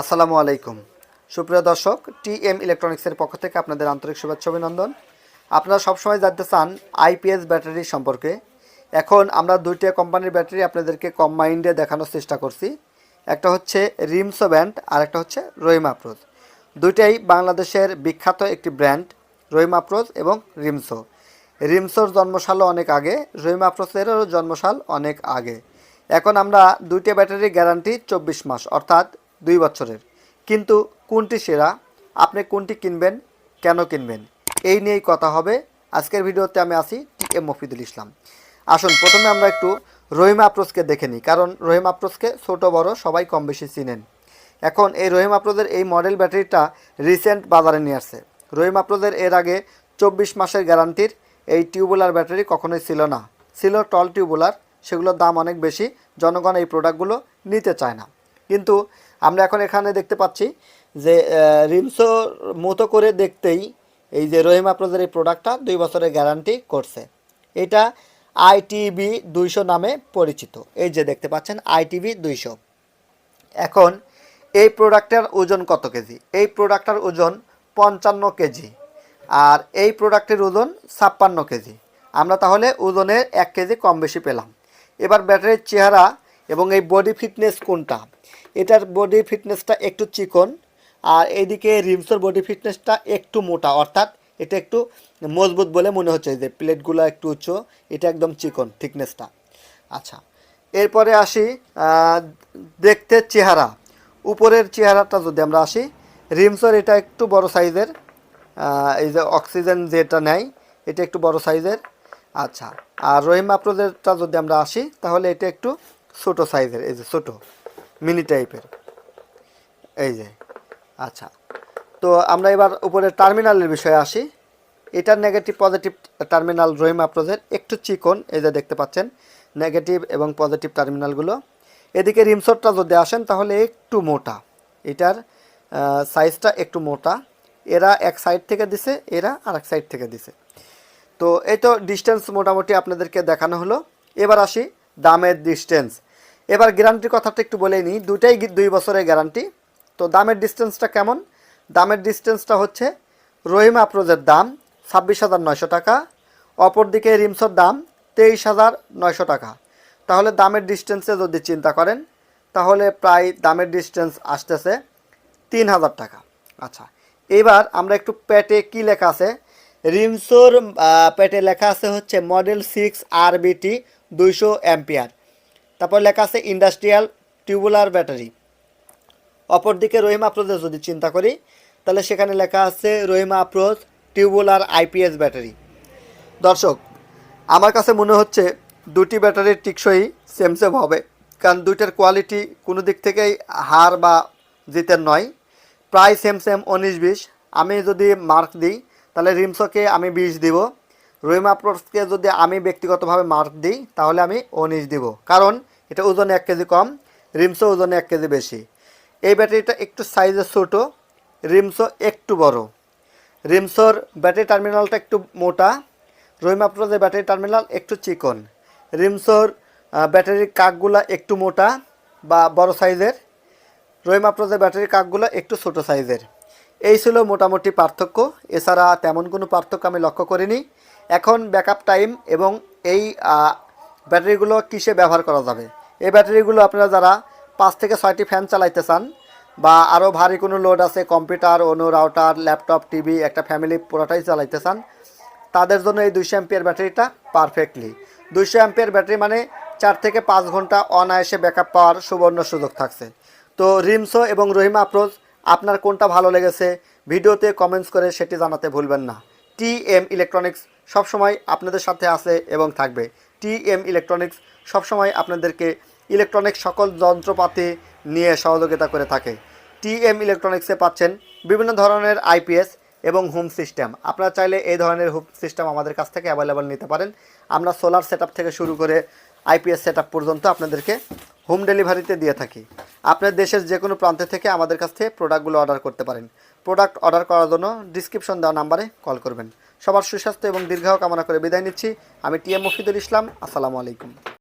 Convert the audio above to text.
আসসালামু আলাইকুম। সুপ্রিয় দর্শক টি এম ইলেকট্রনিক্সের পক্ষ থেকে আপনাদের আন্তরিক শুভেচ্ছা, অভিনন্দন। আপনারা সবসময় জানতে চান আইপিএস ব্যাটারি সম্পর্কে। এখন আমরা দুইটা কোম্পানির ব্যাটারি আপনাদেরকে কম মাইন্ডে দেখানোর চেষ্টা করছি। একটা হচ্ছে রিমসো ব্যান্ড আর একটা হচ্ছে রহিম আপ্রোজ দুইটাই বাংলাদেশের বিখ্যাত একটি ব্র্যান্ড, রহিম আপ্রোজ এবং রিমসো। রিমসোর জন্মসালও অনেক আগে, রহিম আপ্রোজেরও জন্মসাল অনেক আগে। এখন আমরা দুইটা ব্যাটারি গ্যারান্টি চব্বিশ মাস, অর্থাৎ দুই বছরের। কিন্তু কোনটি সেরা? আপনি কোনটি কিনবেন? কেন কিনবেন? এই নিয়েই কথা হবে। আজকের ভিডিওতে আমি আসি টি এম মফিদুল ইসলাম। আসুন, প্রথমে আমরা একটু রহিম আপ্রোজকে দেখে নিই। কারণ রহিম আপ্রোজকে ছোট, বড়, সবাই কম বেশি চিনেন। এখন এই রহিম আপ্রোজের এই মডেল ব্যাটারিটা রিসেন্ট বাজারে নিয়ে আসছে। রহিম আপ্রোজের এর আগে চব্বিশ মাসের গ্যারান্টির এই টিউবুলার ব্যাটারি কখনোই ছিল না। ছিল টল টিউবুলার, সেগুলোর দাম অনেক বেশি। জনগণ এই প্রোডাক্টগুলো নিতে চায় না। কিন্তু আমরা এখন এখানে দেখতে পাচ্ছি যে রিমসো মতো করে দেখতেই এই যে রহিম আপ্রোজের এই প্রোডাক্টটা দুই বছরের গ্যারান্টি করছে। এটা আইটিবি দুইশো নামে পরিচিত। এই যে দেখতে পাচ্ছেন আইটিবি দুইশো। এখন এই প্রোডাক্টের ওজন কত কেজি? এই প্রোডাক্টটার ওজন পঞ্চান্ন কেজি। আর এই প্রোডাক্টের ওজন ছাপ্পান্ন কেজি। আমরা তাহলে ওজনে এক কেজি কম বেশি পেলাম। এবার ব্যাটারির চেহারা এবং এই বডি ফিটনেস কোনটা? এটার বডি ফিটনেসটা একটু চিকন, আর এইদিকে রিমসের বডি ফিটনেসটা একটু মোটা, অর্থাৎ এটা একটু মজবুত বলে মনে হচ্ছে যে প্লেটগুলো একটু উঁচু এটা একদম চিকন থিকনেসটা আচ্ছা এরপরে আসি দেখতে চেহারা। উপরের চেহারাটা যদি আমরা আসি, রিমসের এটা একটু বড় সাইজের এই যে অক্সিজেন যেটা নেয়, এটা একটু বড় সাইজের। আচ্ছা আর রহিম আপ্রোজেরটা যদি আমরা আসি, তাহলে এটা একটু ছোটো সাইজের, এই যে ছোট। মিনি টাইপের। এই যে আচ্ছা। তো আমরা এবার উপরে টার্মিনালের বিষয়ে আসি। এটার নেগেটিভ পজিটিভ টার্মিনাল রহিম আপ্রোজের একটু চিকন, এই যে দেখতে পাচ্ছেন নেগেটিভ এবং পজিটিভ টার্মিনালগুলো এদিকে রিমসোটটা যদি আসেন, তাহলে একটু মোটা। এটার সাইজটা একটু মোটা। এরা এক সাইড থেকে দিছে, এরা আর এক সাইড থেকে দিছে। তো এই তো ডিস্টেন্স মোটামুটি আপনাদেরকে দেখানো হলো। এবার আসি দামের ডিস্টেন্স এবার গ্যারান্টির কথাটা একটু বলে নিই। দুটাই দুই বছরের গ্যারান্টি তো দামের ডিস্টেন্সটা কেমন? দামের ডিস্টেন্সটা হচ্ছে রহিম আপ্রোজের দাম ছাব্বিশ হাজার নয়শো টাকা, অপরদিকে রিমসোর দাম তেইশ হাজার নয়শো টাকা। তাহলে দামের ডিস্টেন্সে যদি চিন্তা করেন, তাহলে প্রায় দামের ডিস্টেন্স আসতেছে তিন হাজার টাকা। আচ্ছা এবার আমরা একটু পেটে কি লেখা আছে? রিমসোর পেটে লেখা আছে হচ্ছে মডেল সিক্স আর বিটি দুইশো অ্যাম্পিয়ার তারপর লেখা আছে ইন্ডাস্ট্রিয়াল টিউবুলার ব্যাটারি। অপরদিকে রহিমা আপ্রোজের যদি চিন্তা করি, তাহলে সেখানে লেখা আছে Rahimafrooz tubular IPS battery. দর্শক, আমার কাছে মনে হচ্ছে দুটি ব্যাটারির টিকসই সেম সেম হবে, কারণ দুইটার কোয়ালিটি কোনো দিক থেকেই হার বা জিতের নয়। প্রায় সেম সেম উনিশ বিশ। আমি যদি মার্ক দিই, তাহলে রিমসকে আমি বিশ দিব। রহিমা আপ্রোজকে যদি আমি ব্যক্তিগতভাবে মার্ক দিই, তাহলে আমি উনিশ দিব। কারণ এটা ওজনে এক কেজি কম রিমসো ওজনে এক কেজি বেশি। এই ব্যাটারিটা একটু সাইজে ছোটো রিমসো একটু বড়। রিমসোর ব্যাটারি টার্মিনালটা একটু মোটা রহিম আপ্রোজের ব্যাটারি টার্মিনাল একটু চিকন। রিমসোর ব্যাটারির কাকগুলা একটু মোটা বা বড় সাইজের রহিম আপ্রোজের ব্যাটারির কাকগুলো একটু ছোট সাইজের এই ছিল মোটামুটি পার্থক্য। এছাড়া তেমন কোনো পার্থক্য আমি লক্ষ্য করিনি। এখন ব্যাকআপ টাইম এবং এই ব্যাটারিগুলো কিসে ব্যবহার করা যাবে? এই ব্যাটারিগুলো আপনারা যারা পাঁচ থেকে ছয়টি ফ্যান চালাইতে চান বা আরও ভারী কোনো লোড আছে, কম্পিউটার, অনু, রাউটার, ল্যাপটপ, টিভি, একটা ফ্যামিলি পুরোটাই চালাইতে চান, তাদের জন্য এই দুইশো অ্যাম্পিয়ার ব্যাটারিটা পারফেক্টলি। দুইশো অ্যাম্পিয়ার ব্যাটারি মানে চার থেকে পাঁচ ঘণ্টা অনায়াসে ব্যাকআপ পাওয়ার সুবর্ণ সুযোগ থাকছে। তো রিমসো এবং রহিমা আপ্রোজ আপনার কোনটা ভালো লেগেছে? ভিডিওতে কমেন্টস করে সেটি জানাতে ভুলবেন না। টি এম ইলেকট্রনিক্স সবসময় আপনাদের সাথে আছে এবং থাকবে। টি এম ইলেকট্রনিক্স সবসময় আপনাদেরকে ইলেকট্রনিক্স সকল যন্ত্রপাতি নিয়ে সহযোগিতা করে থাকে। টি এম ইলেকট্রনিক্সে পাচ্ছেন বিভিন্ন ধরনের আইপিএস এবং হোম সিস্টেম। আপনারা চাইলে এই ধরনের হোম সিস্টেম আমাদের কাছ থেকে অ্যাভেলেবেল নিতে পারেন। আমরা সোলার সেট থেকে শুরু করে আইপিএস সেট পর্যন্ত আপনাদেরকে হোম ডেলিভারিতে দিয়ে থাকি। আপনার দেশের যে কোনো প্রান্তে থেকে আমাদের কাছ থেকে প্রোডাক্টগুলো অর্ডার করতে পারেন। প্রোডাক্ট অর্ডার করার জন্য ডিসক্রিপশন দেওয়া নাম্বারে কল করবেন। সবার সুস্বাস্থ্য এবং দীর্ঘ কামনা করে বিদায় নিচ্ছি। আমি টি এম মফিদুল ইসলাম, আসসালামু আলাইকুম।